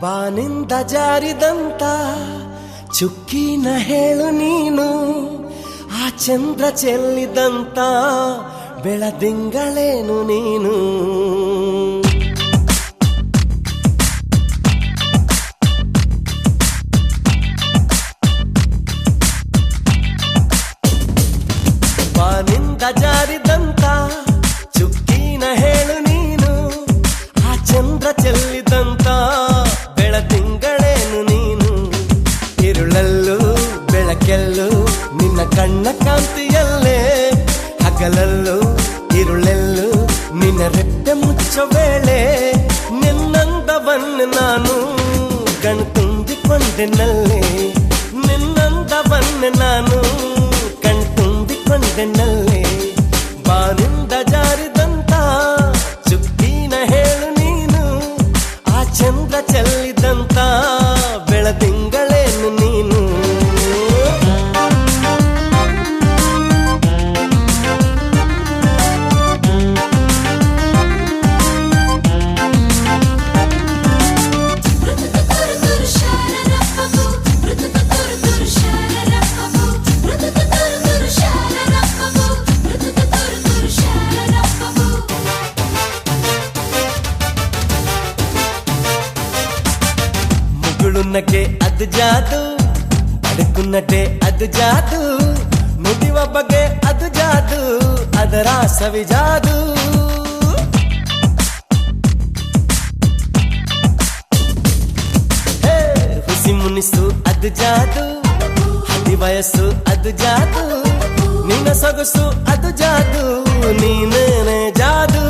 ಬಾನಿಂದ ಜಾರಿದಂತ ಚುಕ್ಕಿನ ಹೇಳು ನೀನು ಆ ಚಂದ್ರ ಚೆಲ್ಲಿದಂತ ಬೆಳದಿಂಗಳೇನು ನೀನು? ಹಗಲಲ್ಲೂ ಇರುಳೆಲ್ಲೂ ನಿನ್ನ ರೆಟ್ಟೆ ಮುಚ್ಚೋ ವೇಳೆ ನಿನ್ನಂದವನ್ನು ನಾನು ಕಣ್ತುಂಬಿಕೊಂಡೆನಲ್ಲೇ ನಿನ್ನಂದವನ್ನು ನಾನು ಕಣ್ತುಂಬಿಕೊಂಡೆನಲ್ಲೇ ಜಾದು ನುಡಿವ ಬಗೆ ಅದು ಜಾದು ಅದರ ಸವಿ ಜಾದು ಹೇ, ಹುಸಿ ಮುನಿಸು ಅದು ಜಾದು ಹದಿ ವಯಸ್ಸು ಅದು ಜಾದು ನಿನ್ನ ಸೊಗಸು ಅದು ಜಾದು ನೀನೇನೆ ಜಾದು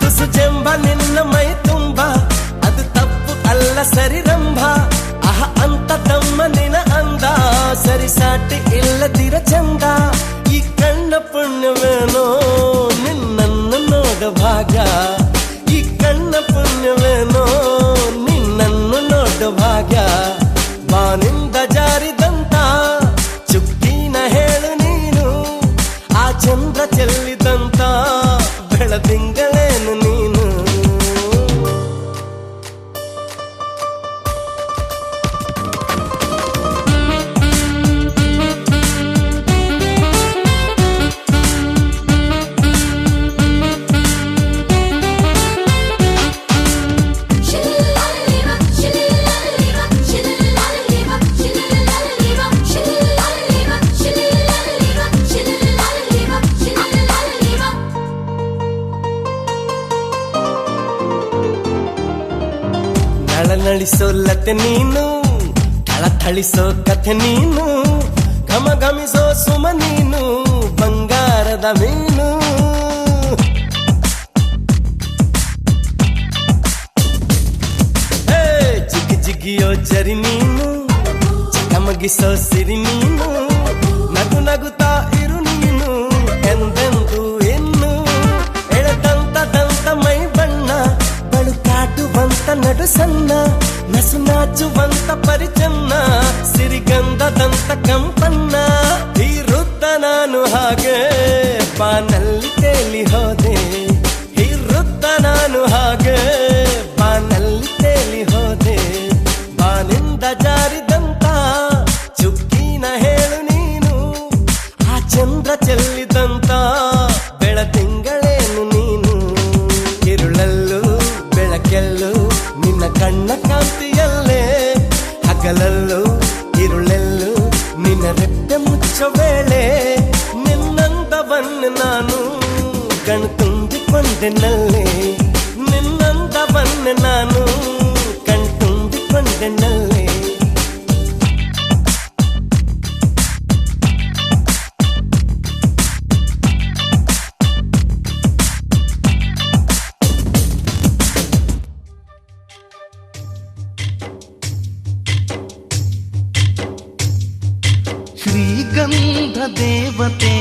ತುಸು ಚೆಂಬ ನಿನ್ನ ಮೈ ತುಂಬ ಅದು ತಪ್ಪು ಅಲ್ಲ ಸರಿರಂಭ ಅಹ ಅಂತ ತಮ್ಮ ನಿನ ಅಂದ ಸರಿ ಸಾಟಿ ಇಲ್ಲದಿರ ಚಂದ. ಈ ಕಣ್ಣ ಪುಣ್ಯವೇನೋ ನಿನ್ನನ್ನು ನೋಡ ಭಾಗ ನಳನಳಿಸೋ ಲತೆ ನೀನು ಥಳಥಳಿಸೋ ಕಥೆ ನೀನು ಘಮ ಘಮಿಸೋ ಸುಮ ನೀನು ಬಂಗಾರದ ಮೀನು ಹೇ, ಜಿಗಿ ಜಿಗಿಯೋ ಜರಿ ನೀನು ಚಕಮಗಿಸೋ ಸಿರಿ ನೀನು ನಗು ನಗುತ್ತಾ ಸಣ್ಣ, ನಸು ನಾಚುವಂತ ಪರಿಚನ್ನ, ಸಿರಿಗಂಧದಂತ ಕಂಪನ್ನ. ಇರುತ್ತ ನಾನು ಹಾಗೆ ಬಾನಲ್ಲಿ ತೇಲಿ ಹೋದೆ ಹೀರುತ್ತ ನಾನು ಹಾಗೆ ಹಗಲಲ್ಲೂ ಇರುಳೆಲ್ಲೂ ನಿನ್ನ ರೆಟ್ಟೆ ಮುಚ್ಚೋ ವೇಳೆ ನಿನ್ನಂದವನ್ನು ನಾನು ಕಣ್ತುಂಬಿಕೊಂಡೆನಲ್ಲೇ ಶ್ರೀಗಂಧ ದೇವತೆ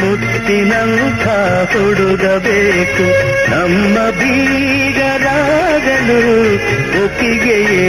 ಮುಕ್ತಿನಂಥ ಹುಡುಗಬೇಕು. ನಮ್ಮ ಬೀಗರಾಗಲು ಒಪ್ಪಿಗೆಯೇ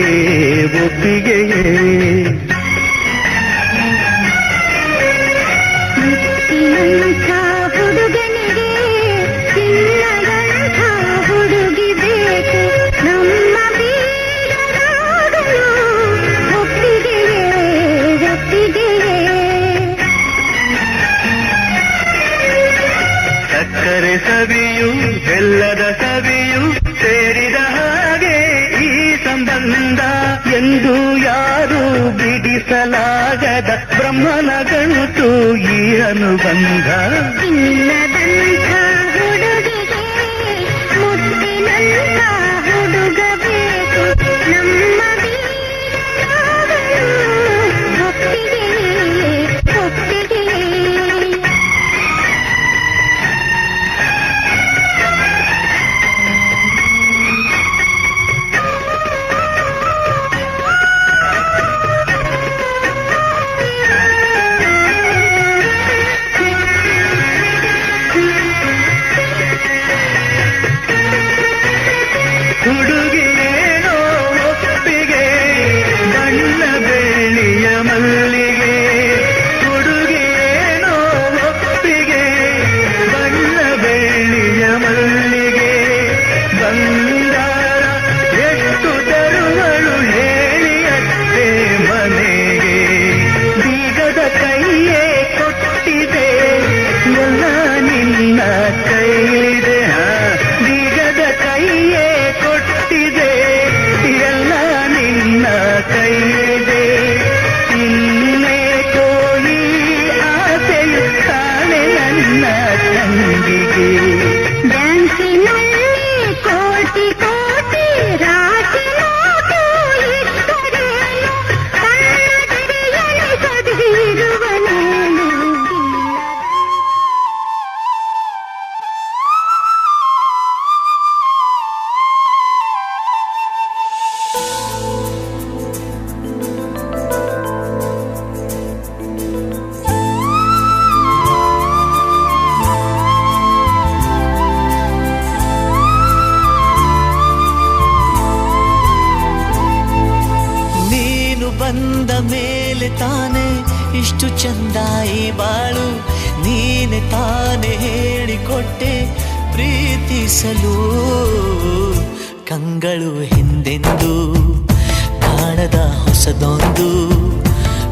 ಬಂಧ ಬಂದ ಮೇಲೆ ತಾನೆ ಇಷ್ಟು ಚಂದಾಯಿ ಬಾಳು. ನೀನೆ ತಾನೆ ಹೇಳಿಕೊಟ್ಟೆ ಪ್ರೀತಿಸಲು. ಕಂಗಳು ಹಿಂದೆಂದು, ಕಾಣದ ಹೊಸದೊಂದು.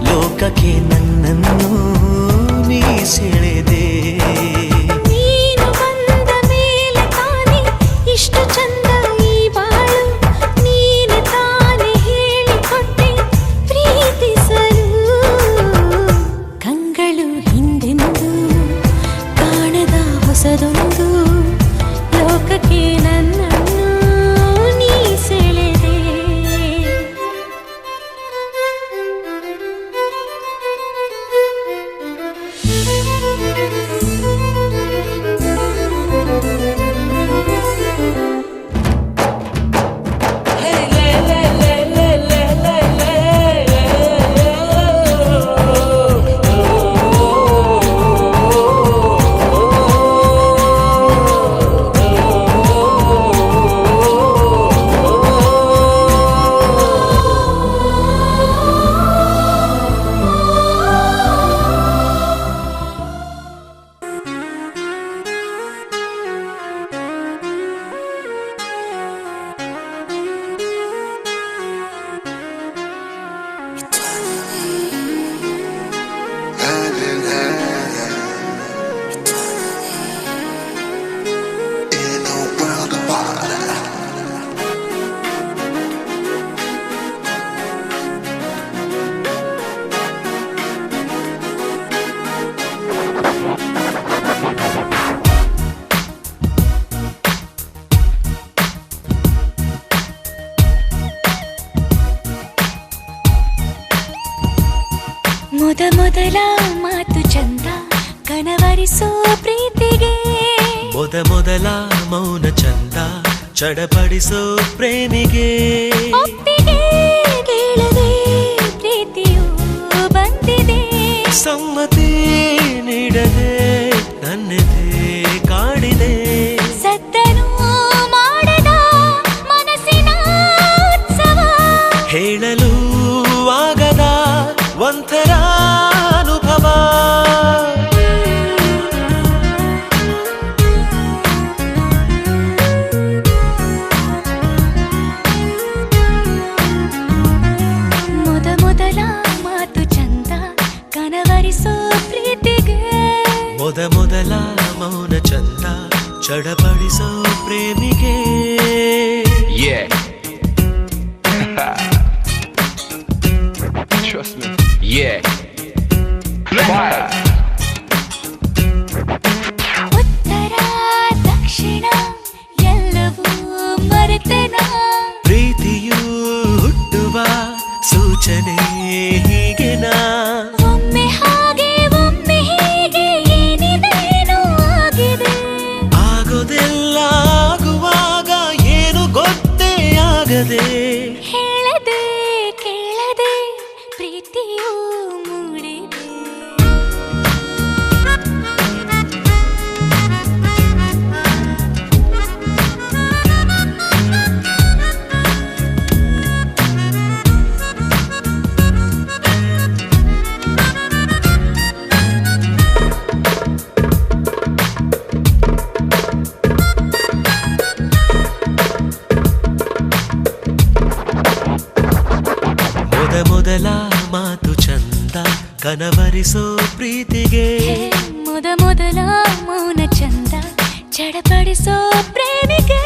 ಲೋಕಕ್ಕೆ ನನ್ನನ್ನು ನೀ ಸೆಳೆದೆ ದಿನಗಳು ಹಿಂದೆಂದು ಕಾಣದ ಹೊಸದೊಂದು ಲೋಕಕ್ಕೆ ನನ್ನ ಚಡಪಡಿಸೋ ಪ್ರೇಮಿಗೆ. ಪ್ರೀತಿಯು ಬಂದಿದೆ. ಸಮ್ಮತಿ ಚಡಪಡಿಸೋ ಪ್ರೇಮಿಗೆ Yeah. Trust me. Yeah. Fire. ಹೇಳದೆ ಕೇಳದೆ ಪ್ರೀತಿಯೂ ಕನವರಿಸೋ ಪ್ರೀತಿಗೆ. ಮೊದ ಮೊದಲ ಮೌನ ಚಂದ ಚಡಪಡಿಸೋ ಪ್ರೇಮಿಗೆ.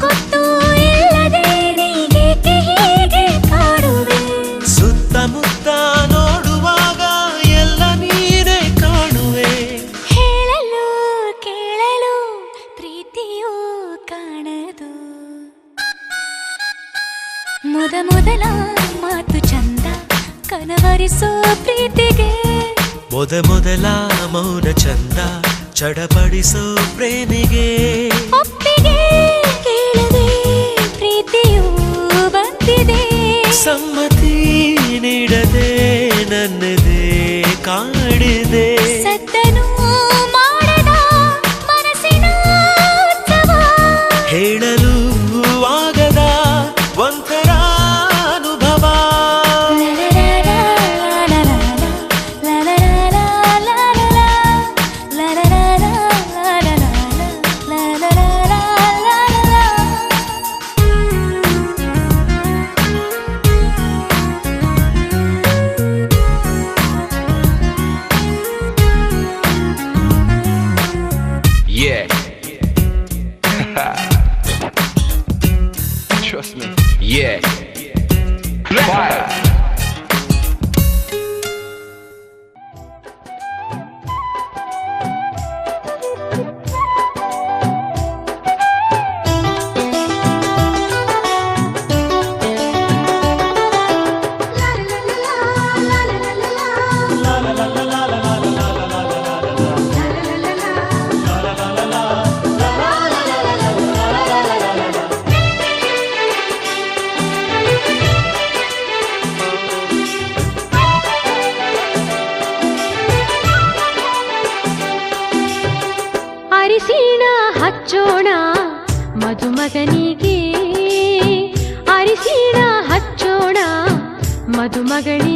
ಗೊತ್ತು ಇಲ್ಲದೆ ನೀಗೇಕೆ ಹೀಗೆ ಕಾಡುವೆ ಸುತ್ತಮುತ್ತ ನೋಡುವಾಗ ಎಲ್ಲ ನೀನೇ ಕಾಣುವೆ. ಹೇಳಲು ಕೇಳಲು ಪ್ರೀತಿಯೂ ಕಾಣದು. ಮೊದ ಮೊದಲ ಮಾತು ಚಂದ ಕನವರಿಸೋ ಪ್ರೀತಿಗೆ. ಮೊದ ಮೊದಲ ಮೌನ ಚಂದ ಚಡಪಡಿಸೋ ಪ್ರೇಮಿಗೆ. மகளே